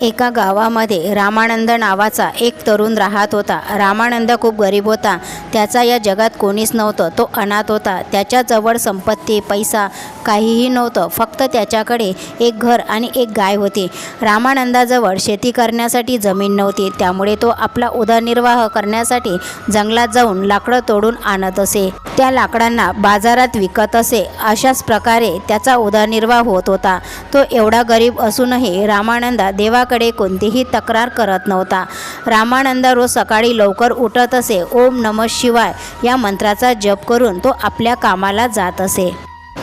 एका गावामध्ये रामानंद नावाचा एक तरुण राहत होता. रामानंद खूप गरीब होता. त्याचा या जगात कोणीच नव्हतं. तो अनाथ होता. त्याच्याजवळ संपत्ती पैसा काहीही नव्हतं. फक्त त्याच्याकडे एक घर आणि एक गाय होती. रामानंदाजवळ शेती करण्यासाठी जमीन नव्हती. त्यामुळे तो आपला उदरनिर्वाह करण्यासाठी जंगलात जाऊन लाकडं तोडून आणत असे. त्या लाकडांना बाजारात विकत असे. अशाच प्रकारे त्याचा उदरनिर्वाह होत होता. तो एवढा गरीब असूनही रामानंदा देवा देवाकडे कोणतीही तक्रार करत नव्हता. रामानंद रोज सकाळी लवकर उठत असे. ओम नम शिवाय या मंत्राचा जप करून तो आपल्या कामाला जात असे.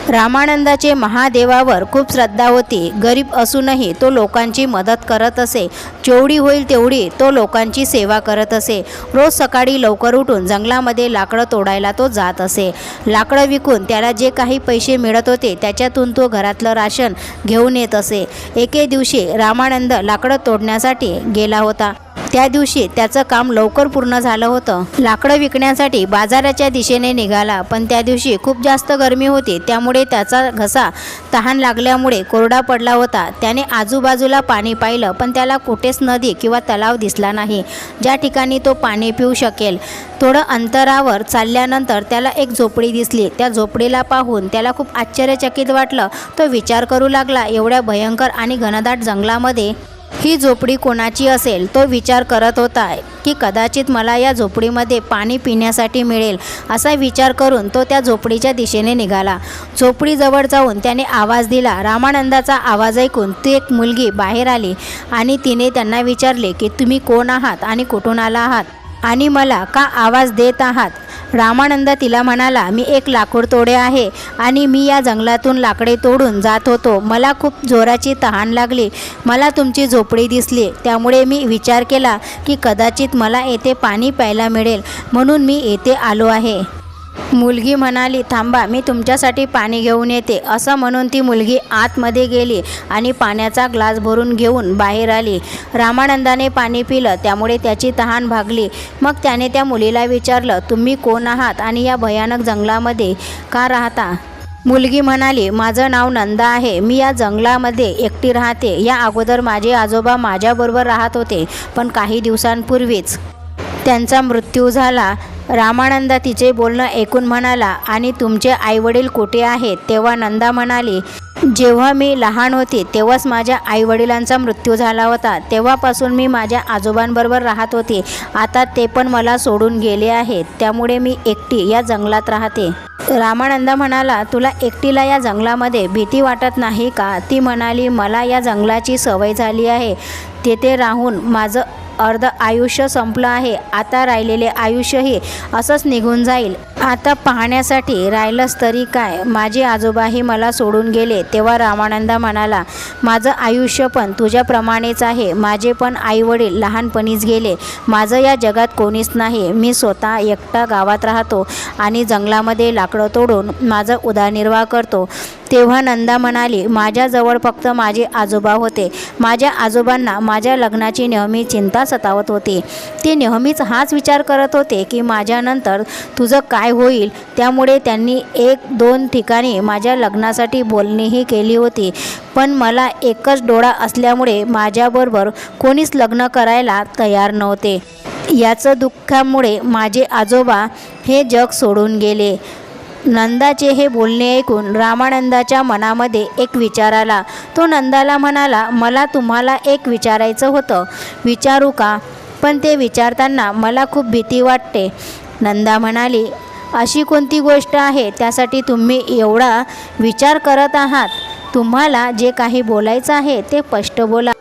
रामानंदाचे महादेवावर खूप श्रद्धा होती. गरीब असूनही तो लोकांची मदत करत असे. जेवढी होईल तेवढी तो लोकांची सेवा करत असे. रोज सकाळी लवकर उठून जंगलामध्ये लाकडं तोडायला तो जात असे. लाकडं विकून त्याला जे काही पैसे मिळत होते त्याच्यातून तो घरातलं राशन घेऊन येत असे. एके दिवशी रामानंद लाकडं तोडण्यासाठी गेला होता. त्या दिवशी त्याचं काम लवकर पूर्ण झालं होतं. लाकडं विकण्यासाठी बाजाराच्या दिशेने निघाला पण त्या दिवशी खूप जास्त गरमी होती. त्यामुळे त्याचा घसा तहान लागल्यामुळे कोरडा पडला होता. त्याने आजूबाजूला पाणी पाहिलं पण त्याला कुठेच नदी किंवा तलाव दिसला नाही. ज्या ठिकाणी तो पाणी पिऊ शकेल थोडं अंतरावर चालल्यानंतर त्याला एक झोपडी दिसली. त्या झोपडीला पाहून त्याला खूप आश्चर्यचकित वाटलं. तो विचार करू लागला एवढ्या भयंकर आणि घनदाट जंगलामध्ये ही झोपडी कोणाची असेल तो विचार करत होता की कदाचित मला या झोपडीमध्ये पाणी पिण्यासाठी मिळेल असा विचार करून तो त्या झोपडीच्या दिशेने निघाला. झोपडीजवळ जाऊन त्याने आवाज दिला. रामानंदाचा आवाज ऐकून ती एक मुलगी बाहेर आली आणि तिने त्यांना विचारले की तुम्ही कोण आहात आणि कुठून आला आहात? आणि मला का आवाज देत आहात? रामानंद तिला म्हणाला मी एक लाकूड तोडे आहे आणि मी या जंगलातून लाकडे तोडून जात होतो. मला खूप जोराची तहान लागली. मला तुमची झोपडी दिसली. त्यामुळे मी विचार केला की कदाचित मला येथे पाणी प्यायला मिळेल. म्हणून मी येथे आलो आहे. मुलगी म्हणाली थांबा मी तुमच्यासाठी पाणी घेऊन येते. असं म्हणून ती मुलगी आतमध्ये गेली आणि पाण्याचा ग्लास भरून घेऊन बाहेर आली. रामानंदाने पाणी पिलं त्यामुळे त्याची तहान भागली. मग त्याने त्या मुलीला विचारलं तुम्ही कोण आहात आणि या भयानक जंगलामध्ये का राहता? मुलगी म्हणाली माझं नाव नंदा आहे. मी या जंगलामध्ये एकटी राहते. या अगोदर माझे आजोबा माझ्याबरोबर राहत होते पण काही दिवसांपूर्वीच त्यांचा मृत्यू झाला. रामानंदा तिचे बोलणं ऐकून म्हणाला आणि तुमचे आईवडील कुठे आहेत? तेव्हा नंदा म्हणाली जेव्हा मी लहान होते तेव्हाच माझ्या आईवडिलांचा मृत्यू झाला होता. तेव्हापासून मी माझ्या आजोबांबरोबर राहत होते. आता ते पण मला सोडून गेले आहेत. त्यामुळे मी एकटी या जंगलात राहते. रामानंदा म्हणाला तुला एकटीला या जंगलामध्ये भीती वाटत नाही का? ती म्हणाली मला या जंगलाची सवय झाली आहे. तेथे राहून माझं अर्ध आयुष्य संपलं आहे. आता राहिलेले आयुष्यही असंच निघून जाईल. आता पाहण्यासाठी राहिलंच तरी काय? माझे आजोबाही मला सोडून गेले तेव्हा रामानंदा म्हणाला माझं आयुष्य पण तुझ्याप्रमाणेच आहे. माझे पण आईवडील लहानपणीच गेले. माझं या जगात कोणीच नाही. मी स्वतः एकटा गावात राहतो आणि जंगलामध्ये लाकडं तोडून माझं उदरनिर्वाह करतो. तेव्हा नंदा म्हणाली माझ्याजवळ फक्त माझे आजोबा होते. माझ्या आजोबांना माझ्या लग्नाची नेहमी चिंता सतावत होती. ते नेहमीच हाच विचार करत होते की माझ्यानंतर तुझं काय होईल. त्यामुळे त्यांनी एक दोन ठिकाणी माझ्या लग्नासाठी बोलणीही केली होती. पण मला एकच डोळा असल्यामुळे माझ्याबरोबर कोणीच लग्न करायला तयार नव्हते. याचं दुःखामुळे माझे आजोबा हे जग सोडून गेले. नंदाचे हे बोलणे ऐकून रामानंदाच्या मनामध्ये एक विचार आला. तो नंदाला म्हणाला मला तुम्हाला एक विचारायचं होतं. विचारू का? पण ते विचारताना मला खूप भीती वाटते. नंदा म्हणाली अशी कोणती गोष्ट आहे? त्यासाठी तुम्ही एवढा विचार करत आहात. तुम्हाला जे काही बोलायचं आहे ते स्पष्ट बोला.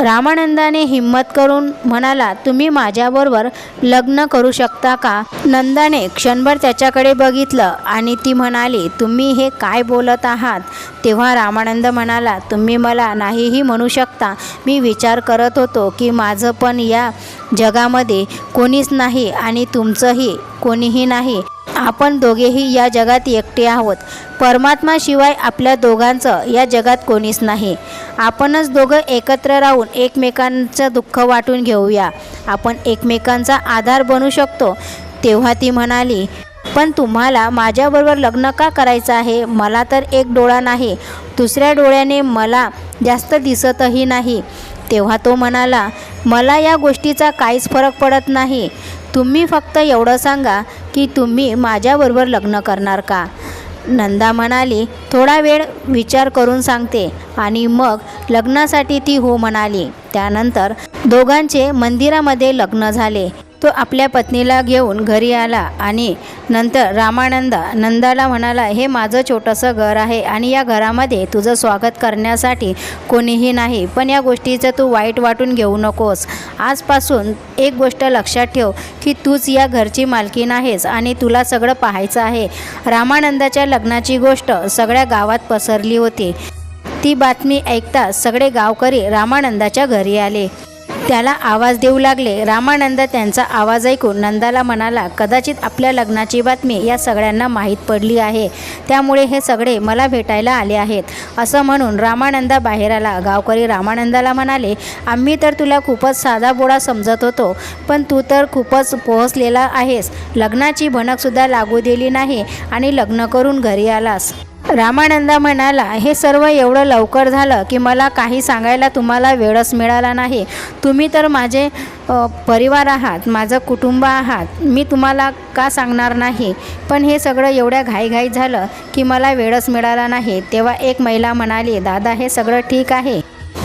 रामानंदाने हिम्मत करून म्हणाला तुम्ही माझ्याबरोबर लग्न करू शकता का? नंदाने क्षणभर त्याच्याकडे बघितलं आणि ती म्हणाली तुम्ही हे काय बोलत आहात? तेव्हा रामानंद म्हणाला तुम्ही मला नाहीही म्हणू शकता. मी विचार करत होतो की माझं पण या जगामध्ये कोणीच नाही आणि तुमचंही कोणीही नाही. आपण दोघेही या जगात एकटे आहोत. परमात्माशिवाय आपल्या दोघांचं या जगात कोणीच नाही. आपणच दोघं एकत्र राहून एकमेकांचं दुःख वाटून घेऊया. आपण एकमेकांचा आधार बनू शकतो. तेव्हा ती म्हणाली पण तुम्हाला माझ्याबरोबर लग्न का करायचं आहे? मला तर एक डोळा नाही. दुसऱ्या डोळ्याने मला जास्त दिसतही नाही. तेव्हा तो म्हणाला मला या गोष्टीचा काहीच फरक पडत नाही. तुम्ही फक्त एवढं सांगा की तुम्ही माझ्याबरोबर लग्न करणार का? नंदा म्हणाली थोडा वेळ विचार करून सांगते. आणि मग लग्नासाठी ती हो म्हणाली. त्यानंतर दोघांचे मंदिरामध्ये लग्न झाले. तो आपल्या पत्नीला घेऊन घरी आला आणि नंतर रामानंदा नंदाला म्हणाला हे माझं छोटंसं घर आहे आणि या घरामध्ये तुझं स्वागत करण्यासाठी कोणीही नाही पण या गोष्टीचं तू वाईट वाटून घेऊ नकोस. आजपासून एक गोष्ट लक्षात ठेव की तूच या घरची मालकी आहेस आणि तुला सगळं पाहायचं आहे. रामानंदाच्या लग्नाची गोष्ट सगळ्या गावात पसरली होती. ती बातमी ऐकताच सगळे गावकरी रामानंदाच्या घरी आले. त्याला आवाज देऊ लागले. रामानंद त्यांचा आवाज ऐकून नंदाला म्हणाला कदाचित आपल्या लग्नाची बातमी या सगळ्यांना माहीत पडली आहे. त्यामुळे हे सगळे मला भेटायला आले आहेत. असं म्हणून रामानंदा बाहेर आला. गावकरी रामानंदाला म्हणाले आम्ही तर तुला खूपच साधा बोळा समजत होतो पण तू तर खूपच पोहोचलेला आहेस. लग्नाची भणकसुद्धा लागू दिली नाही आणि लग्न करून घरी आलास. रामानंदा म्हणाला हे सर्व एवढं लवकर झालं की मला काही सांगायला तुम्हाला वेळच मिळाला नाही. तुम्ही तर माझे परिवार आहात माझं कुटुंब आहात. मी तुम्हाला का सांगणार नाही? पण हे सगळं एवढ्या घाईघाई झालं की मला वेळच मिळाला नाही. तेव्हा एक महिला म्हणाली दादा हे सगळं ठीक आहे.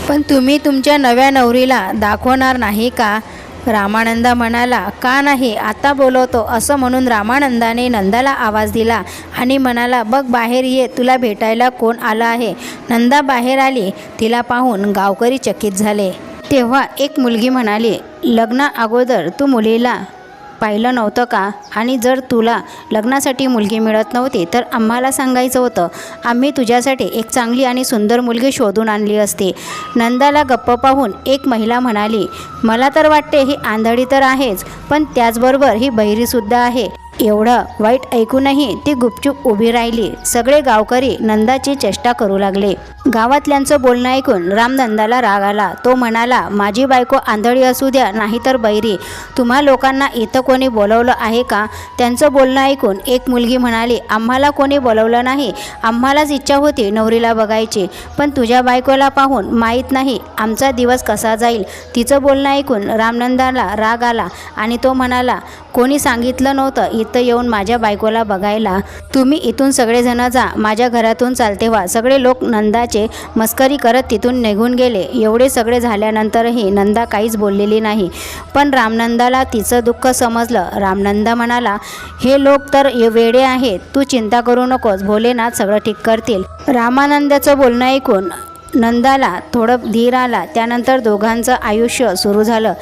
पण तुम्ही तुमच्या नव्या नवरीला दाखवणार नाही का? रामानंद म्हणाला का नाही आता बोलवतो. असं म्हणून रामानंदाने नंदाला आवाज दिला आणि म्हणाला बघ बाहेर ये तुला भेटायला कोण आलं आहे? नंदा बाहेर आली तिला पाहून गावकरी चकित झाले. तेव्हा एक मुलगी म्हणाली लग्ना अगोदर तू मुलीला पाहिलं नव्हतं का? आणि जर तुला लग्नासाठी मुलगी मिळत नव्हती तर आम्हाला सांगायचं होतं आम्ही तुझ्यासाठी एक चांगली आणि सुंदर मुलगी शोधून आणली असती. नंदाला गप्प पाहून एक महिला म्हणाली मला तर वाटते ही आंधळी तर आहेच पण त्याचबरोबर ही बहिरीसुद्धा आहे. एवढं वाईट ऐकूनही ती गुपचूप उभी राहिली. सगळे गावकरी नंदाची चेष्टा करू लागले. गावातल्यांचं बोलणं ऐकून रामनंदाला राग आला. तो म्हणाला माझी बायको आंधळी असू द्या नाहीतर बैरी. तुम्हा लोकांना इथं कोणी बोलवलं आहे का? त्यांचं बोलणं ऐकून एक मुलगी म्हणाली आम्हाला कोणी बोलवलं नाही. आम्हालाच इच्छा होती नवरीला बघायची. पण तुझ्या बायकोला पाहून माहीत नाही आमचा दिवस कसा जाईल. तिचं बोलणं ऐकून रामनंदाला राग आला आणि तो म्हणाला कोणी सांगितलं नव्हतं फक्त येऊन माझ्या बायकोला बघायला तुम्ही इथून सगळेजण जा माझ्या घरातून चालते व्हा. सगळे लोक नंदाचे मस्करी करत तिथून निघून गेले. एवढे सगळे झाल्यानंतरही नंदा काहीच बोललेली नाही. पण रामनंदाला तिचं दुःख समजलं. रामनंदा म्हणाला हे लोक तर वेडे आहेत. तू चिंता करू नकोस. भोलेनाथ सगळं ठीक करतील. रामानंदाचं बोलणं ऐकून नंदाला थोडं धीर आला. त्यानंतर दोघांचं आयुष्य सुरू झालं.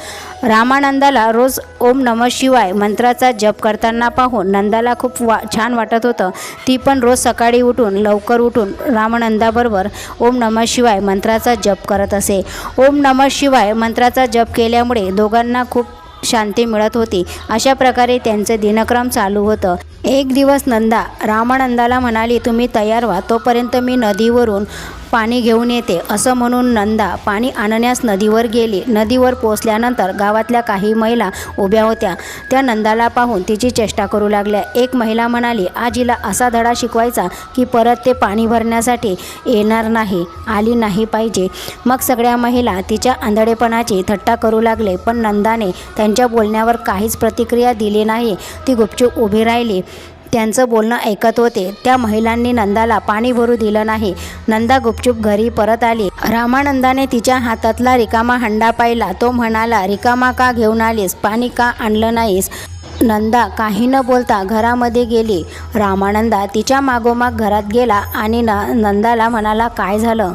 रामानंदाला रोज ओम नम शिवाय मंत्राचा जप करताना पाहून नंदाला खूप वा छान वाटत होतं. ती पण रोज सकाळी उठून लवकर उठून रामानंदाबरोबर ओम नम शिवाय मंत्राचा जप करत असे. ओम नम शिवाय मंत्राचा जप केल्यामुळे दोघांना खूप शांती मिळत होती. अशा प्रकारे त्यांचे दिनक्रम चालू होतं. एक दिवस नंदा रामानंदाला म्हणाली तुम्ही तयार व्हा. तोपर्यंत मी नदीवरून पाणी घेऊन येते असं म्हणून नंदा पाणी आणण्यास नदीवर गेली. नदीवर पोचल्यानंतर गावातल्या काही महिला उभ्या होत्या. त्या नंदाला पाहून तिची चेष्टा करू लागल्या. एक महिला म्हणाली आजीला असा धडा शिकवायचा की परत ते पाणी भरण्यासाठी येणार नाही आली नाही पाहिजे. मग सगळ्या महिला तिच्या आंधळेपणाची थट्टा करू लागले पण नंदाने त्यांच्या बोलण्यावर काहीच प्रतिक्रिया दिली नाही. ती गुपचूप उभी राहिली. त्यांचं बोलणं ऐकत होते. त्या महिलांनी नंदाला पाणी भरू दिलं नाही. नंदा गुपचूप घरी परत आली. रामानंदाने तिच्या हातातला रिकामा हंडा पाहिला. तो म्हणाला रिकामा का घेऊन आलीस? पाणी का आणलं नाहीस? नंदा काही न बोलता घरामध्ये गेली. रामानंदा तिच्या मागोमाग घरात गेला आणि न नंदाला म्हणाला काय झालं?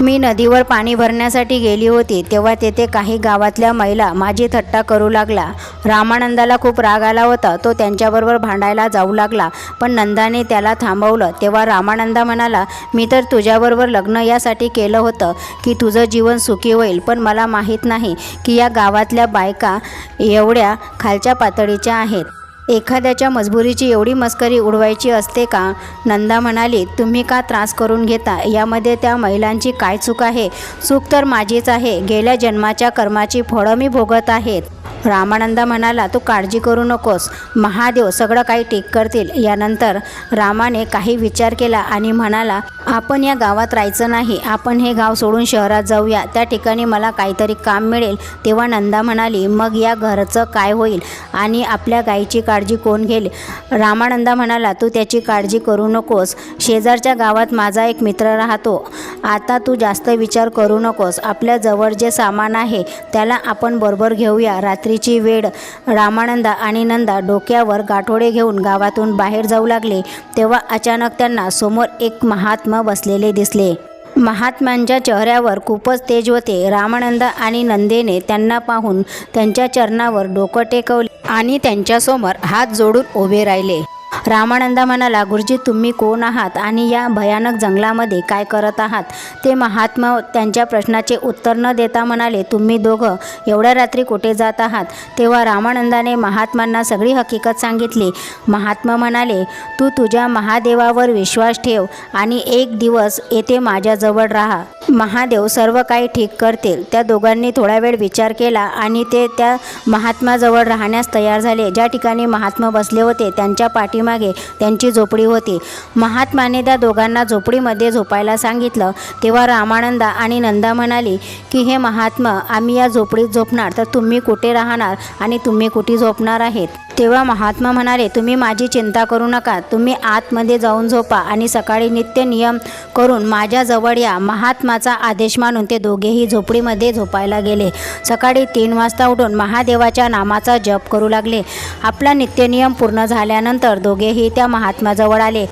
मी नदीवर पाणी भरण्यासाठी गेली होती तेव्हा तेथे काही गावातल्या महिला माझी थट्टा करू लागला रामानंदाला खूप राग आला होता तो त्यांच्याबरोबर भांडायला जाऊ लागला पण नंदाने त्याला थांबवलं. तेव्हा रामानंदा म्हणाला मी तर तुझ्याबरोबर लग्न यासाठी केलं होतं की तुझं जीवन सुखी होईल पण मला माहीत नाही की या गावातल्या बायका एवढ्या खालच्या पातळीच्या आहेत. एखाद्याच्या मजबुरीची एवढी मस्करी उडवायची असते का? नंदा म्हणाली तुम्ही का त्रास करून घेता? यामध्ये त्या महिलांची काय चूक आहे? चूक तर माझीच आहे. गेल्या जन्माच्या कर्माची फळं मी भोगत आहेत. रामानंदा म्हणाला तू काळजी करू नकोस. महादेव सगळं काही ठीक करतील. यानंतर रामाने काही विचार केला आणि म्हणाला आपण या गावात राहायचं नाही. आपण हे गाव सोडून शहरात जाऊया. त्या ठिकाणी मला काहीतरी काम मिळेल. तेव्हा नंदा म्हणाली मग या घरचं काय होईल? आणि आपल्या गायीची काळजी कोण घेईल? रामानंदा म्हणाला तू त्याची काळजी करू नकोस. शेजारच्या गावात माझा एक मित्र राहतो. आता तू जास्त विचार करू नकोस. आपल्या जवळ जे सामान आहे त्याला आपण बरोबर घेऊया. रात्रीची वेळ. रामानंदा आणि नंदा डोक्यावर गाठोडे घेऊन गावातून बाहेर जाऊ लागले. तेव्हा अचानक त्यांना समोर एक महात्मा बसलेले दिसले. महात्म्यांच्या चेहऱ्यावर खूपच तेज होते. रामानंद आणि नंदेने त्यांना पाहून त्यांच्या चरणावर डोकं टेकवले आणि त्यांच्यासमोर हात जोडून उभे राहिले. रामानंदा म्हणाला गुरुजी तुम्ही कोण आहात आणि या भयानक जंगलामध्ये काय करत आहात? ते महात्मा त्यांच्या प्रश्नाचे उत्तर न देता म्हणाले तुम्ही दोघं एवढ्या रात्री कुठे जात आहात? तेव्हा रामानंदाने महात्मांना सगळी हकीकत सांगितली. महात्मा म्हणाले तू तुझ्या महादेवावर विश्वास ठेव आणि एक दिवस येथे माझ्याजवळ राहा. महादेव सर्व काही ठीक करतील. त्या दोघांनी थोडा वेळ विचार केला आणि ते त्या महात्माजवळ राहण्यास तयार झाले. ज्या ठिकाणी महात्मा बसले होते त्यांच्या पाठी पाठीमागे त्यांची झोपडी होती. महात्माने त्या दोघांना झोपडीमध्ये झोपायला सांगितलं. तेव्हा रामानंदा आणि नंदा म्हणाली की हे महात्मा आम्ही या झोपडीत झोपणार. तर तुम्ही कुठे राहणार आणि तुम्ही कुठे झोपणार आहेत? तेव्हा महात्मा म्हणाले तुम्ही माझी चिंता करू नका. तुम्ही आतमध्ये जाऊन झोपा आणि सकाळी नित्य नियम करून माझ्याजवळ या. महात्माचा आदेश मानून ते दोघेही झोपडीमध्ये झोपायला गेले. सकाळी तीन वाजता उठून महादेवाच्या नामाचा जप करू लागले. आपला नित्यनियम पूर्ण झाल्यानंतर दोघेही त्या महात्माजवळ आले.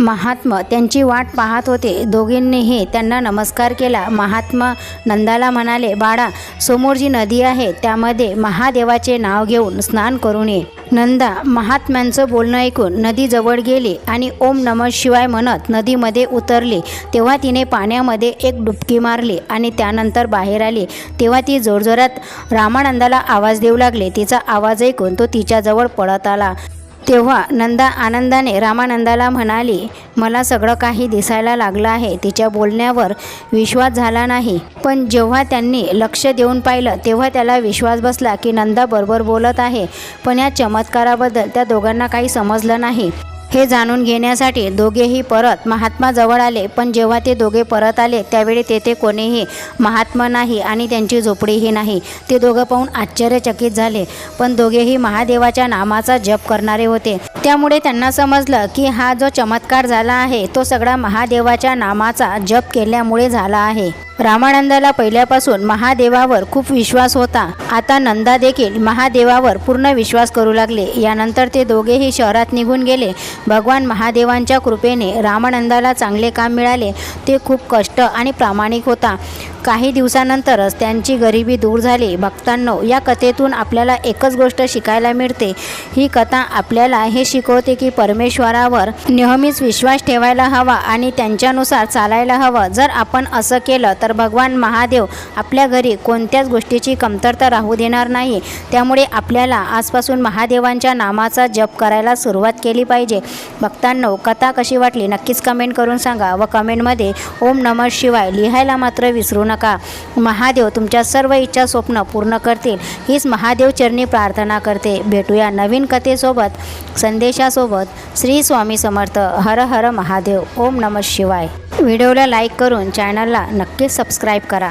महात्मा त्यांची वाट पाहत होते. दोघींनीही त्यांना नमस्कार केला. महात्मा नंदाला म्हणाले बाळा समोर जी नदी आहे. त्यामध्ये महादेवाचे नाव घेऊन स्नान करून ये. नंदा महात्म्यांचं बोलणं ऐकून नदीजवळ गेली आणि ओम नम शिवाय म्हणत नदीमध्ये उतरली. तेव्हा तिने पाण्यामध्ये एक डुबकी मारली आणि त्यानंतर बाहेर आली. तेव्हा ती जोरजोरात रामानंदाला आवाज देऊ लागले. तिचा आवाज ऐकून तो तिच्याजवळ पळत आला. तेव्हा नंदा आनंदाने रामानंदाला म्हणाली मला सगळं काही दिसायला लागलं आहे. तिच्या बोलण्यावर विश्वास झाला नाही. पण जेव्हा त्यांनी लक्ष देऊन पाहिलं तेव्हा त्याला विश्वास बसला की नंदा बरोबर बोलत आहे. पण या चमत्काराबद्दल त्या दोघांना काही समजलं नाही. हे जाणून घेण्यासाठी दोघेही परत महात्माजवळ आले पण जेव्हा ते दोघे परत आले त्यावेळी तेथे कोणीही महात्मा नाही आणि त्यांची झोपडीही नाही. ते दोघं पाहून आश्चर्यचकित झाले पण दोघेही महादेवाच्या नामाचा जप करणारे होते. त्यामुळे त्यांना समजलं की हा जो चमत्कार झाला आहे तो सगळा महादेवाच्या नामाचा जप केल्यामुळे झाला आहे. रामानंदाला पहिल्यापासून महादेवावर खूप विश्वास होता. आता नंदा देखील महादेवावर पूर्ण विश्वास करू लागले. यानंतर ते दोघेही शहरात निघून गेले. भगवान महादेवांच्या कृपेने रामानंदाला चांगले काम मिळाले. ते खूप कष्ट आणि प्रामाणिक होता. काही दिवसानंतरच त्यांची गरिबी दूर झाली. भक्तांनो या कथेतून आपल्याला एकच गोष्ट शिकायला मिळते. ही कथा आपल्याला हे शिकवते की परमेश्वरावर नेहमीच विश्वास ठेवायला हवा आणि त्यांच्यानुसार चालायला हवं. जर आपण असं केलं तर भगवान महादेव आपल्या घरी कोणत्याच गोष्टीची कमतरता राहू देणार नाही. त्यामुळे आपल्याला आजपासून महादेवांच्या नामाचा जप करायला सुरुवात केली पाहिजे. भक्तांनो कथा कशी वाटली नक्कीच कमेंट करून सांगा व कमेंटमध्ये ओम नमः शिवाय लिहायला मात्र विसरू नका. महादेव तुमच्या सर्व इच्छा स्वप्न पूर्ण करतील. हीच महादेव चरणी प्रार्थना करते. भेटूया नवीन कथेसोबत संदेशासोबत. श्री स्वामी समर्थ. हर हर महादेव. ओम नमः शिवाय. व्हिडिओला लाईक करून चॅनलला नक्कीच सबस्क्राईब करा.